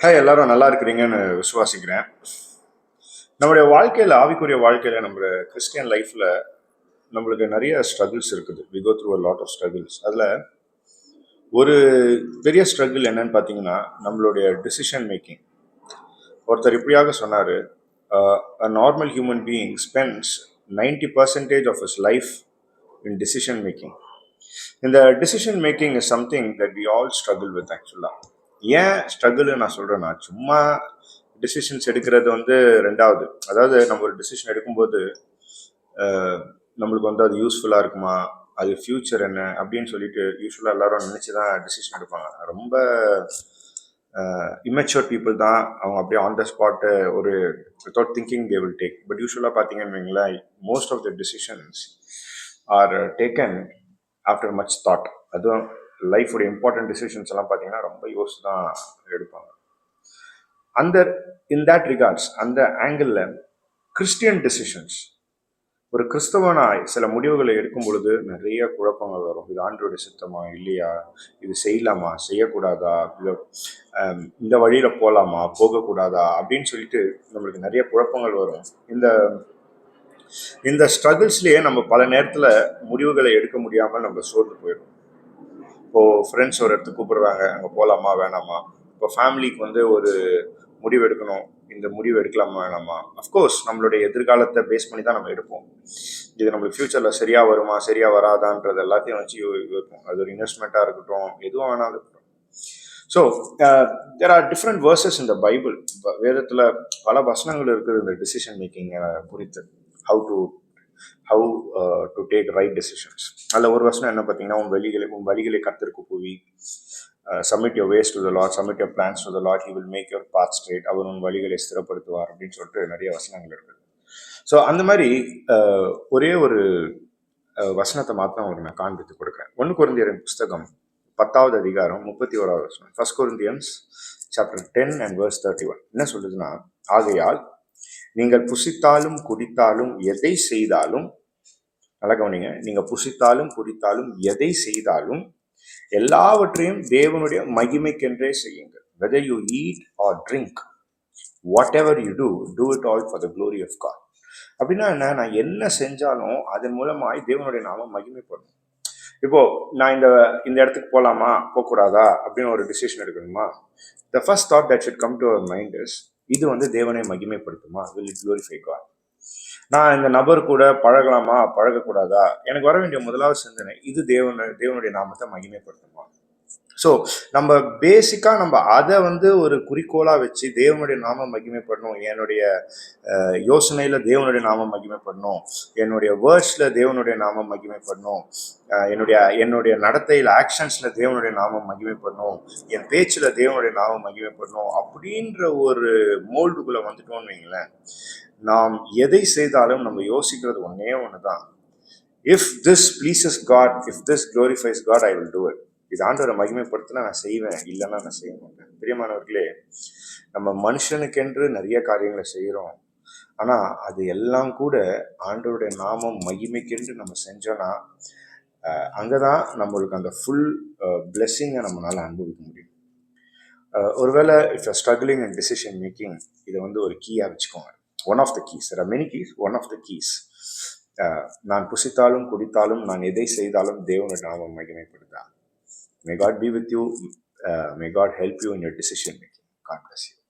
Hi எல்லாரும் நல்லா இருக்கிறீங்கன்னு விசுவாசிக்கிறேன். நம்மளுடைய வாழ்க்கையில் ஆவிக்குரிய வாழ்க்கையில் நம்ம கிறிஸ்டியன் லைஃப்பில் நம்மளுக்கு நிறைய ஸ்ட்ரகிள்ஸ் இருக்குது. We go through a lot of struggles அதில் ஒரு பெரிய ஸ்ட்ரகிள் என்னன்னு பார்த்தீங்கன்னா நம்மளுடைய டிசிஷன் மேக்கிங் ஒருத்தர் இப்படியாக சொன்னார் a normal human being spends ninety percentage of is life in decision making இந்த decision making is something that we all struggle with ஆக்சுவலாக ஏன் ஸ்ட்ரகிள் நான் சொல்கிறேன்னா சும்மா டிசிஷன்ஸ் எடுக்கிறது வந்து ரெண்டாவது. அதாவது நம்ம ஒரு டிசிஷன் எடுக்கும்போது நம்மளுக்கு வந்து அது யூஸ்ஃபுல்லாக இருக்குமா? அது ஃப்யூச்சர் என்ன? அப்படின்னு சொல்லிட்டு யூஸ்வலாக எல்லாரும் நினச்சி தான் டிசிஷன் எடுப்பாங்க. ரொம்ப இமெச்சுவர் பீப்புள் தான் அவங்க அப்படியே ஆன் த ஸ்பாட்டு ஒரு without thinking they will take but யூஸ்வலாக பார்த்தீங்கன்னு வைங்களேன் most of the decisions are taken after much thought அதுவும் லைஃபோட இம்பார்ட்டன்ட் டிசிஷன்ஸ் எல்லாம் பார்த்தீங்கன்னா ரொம்ப யோசிச்சு தான் எடுப்பாங்க. அந்த இன் தட் ரிகார்ட்ஸ் அந்த ஆங்கிளில் கிறிஸ்டியன் டிசிஷன்ஸ் ஒரு கிறிஸ்தவனாய் சில முடிவுகளை எடுக்கும் பொழுது நிறைய குழப்பங்கள் வரும். இது ஆண்டோட சித்தமா இல்லையா? இது செய்யலாமா? செய்யக்கூடாதா? இல்லை இந்த வழியில் போகலாமா போகக்கூடாதா? அப்படின்னு சொல்லிட்டு நம்மளுக்கு நிறைய குழப்பங்கள் வரும். இந்த இந்த ஸ்ட்ரகிள்ஸ்லேயே நம்ம பல நேரத்தில் முடிவுகளை எடுக்க முடியாமல் நம்ம சோர்ந்து போயிடும் இப்போது ஃப்ரெண்ட்ஸ் ஒரு இடத்துக்கு கூப்பிடுறாங்க அங்கே போகலாமா வேணாமா? இப்போ ஃபேமிலிக்கு வந்து ஒரு முடிவு எடுக்கணும். இந்த முடிவு எடுக்கலாமா வேணாமா? அஃப்கோர்ஸ் நம்மளுடைய எதிர்காலத்தை பேஸ் பண்ணி தான் நம்ம எடுப்போம். இது நம்மளுக்கு ஃப்யூச்சரில் சரியாக வருமா சரியாக வராதான்றது எல்லாத்தையும் வச்சு யோசிப்போம். அது ஒரு இன்வெஸ்ட்மெண்ட்டாக இருக்கட்டும் எதுவும் வேணாலும் இருக்கட்டும். So there are different verses இந்த பைபிள் வேதத்தில் பல வசனங்கள் இருக்குது இந்த டிசிஷன் மேக்கிங் குறித்து. How to how to take right decisions அதில் ஒரு வசனம் என்ன பார்த்தீங்கன்னா உன் வழிகளை உன் வழிகளை கத்திருக்கு புவி. Submit your ways to the Lord submit your plans to the Lord he will make your path straight அவர் உன் வழிகளை ஸ்திரப்படுத்துவார். அப்படின்னு சொல்லிட்டு நிறைய வசனங்கள் இருக்குது ஸோ அந்த மாதிரி uh, ஒரே ஒரு uh, வசனத்தை மாத்திரம் அவருக்கு நான் காண்பித்து கொடுக்குறேன். ஒன்று குருந்தியரின் புஸ்தகம் பத்தாவது அதிகாரம் முப்பத்தி ஓராவது வசனம். First Corinthians chapter ten and verse thirty one என்ன சொல்லுதுன்னா ஆகையால் நீங்கள் புசித்தாலும் குடித்தாலும் எதை செய்தாலும் நல்லா கவனிங்க நீங்கள் புசித்தாலும் குடித்தாலும் எதை செய்தாலும் எல்லாவற்றையும் தேவனுடைய மகிமைக்கென்றே செய்யுங்கள். Whether you eat or drink whatever you do do it all for the glory of God அப்படின்னா என்ன? நான் என்ன செஞ்சாலும் அதன் மூலமாய் தேவனுடைய நாமம் மகிமைப்படும். இப்போ நான் இந்த இந்த இடத்துக்கு போகலாமா போகக்கூடாதா? அப்படின்னு ஒரு டிசிஷன் எடுக்கணுமா? The first thought that should come to our mind is இது வந்து தேவனை மகிமைப்படுத்துமா? வில் இட் glorify காட் நான் இந்த நபர் கூட பழகலாமா? பழகக்கூடாதா? எனக்கு வர வேண்டிய முதலாவது சிந்தனை இது தேவன தேவனுடைய நாமத்தை மகிமைப்படுத்துமா? ஸோ நம்ம பேசிக்காக நம்ம அதை வந்து ஒரு குறிக்கோளாக வச்சு தேவனுடைய நாம மகிமைப்படணும். என்னுடைய யோசனையில் தேவனுடைய நாம மகிமைப்படணும். என்னுடைய வேர்ட்ஸில் தேவனுடைய நாம மகிமைப்படணும். என்னுடைய என்னுடைய நடத்தையில் ஆக்ஷன்ஸில் தேவனுடைய நாமம் மகிமைப்படணும். என் பேச்சில் தேவனுடைய நாமம் மகிமைப்படணும் அப்படின்ற ஒரு மோல்டுக்குள்ளே வந்துட்டோம்னு வைங்களேன். நாம் எதை செய்தாலும் நம்ம யோசிக்கிறது ஒன்றே ஒன்று தான் if this pleases God if this glorifies God I will do it இது ஆண்டவரை மகிமைப்படுத்தினா நான் செய்வேன் இல்லைன்னா நான் செய்ய மாட்டேன். பிரியமானவர்களே நம்ம மனுஷனுக்கென்று நிறைய காரியங்களை செய்கிறோம் ஆனால் அது எல்லாம் கூட ஆண்டவருடைய நாமம் மகிமைக்கென்று நம்ம செஞ்சோன்னா அங்கே தான் நம்மளுக்கு அந்த ஃபுல் பிளெஸ்ஸிங்கை நம்மளால் அனுபவிக்க முடியும். ஒருவேளை if you struggling and decision making இதை வந்து ஒரு கீயாக வச்சுக்கோங்க. One of the keys there many keys one of the keys நான் புசித்தாலும் குடித்தாலும் நான் எதை செய்தாலும் தேவனுடைய நாமம் May God be with you. Uh, may God help you in your decision making. God bless you.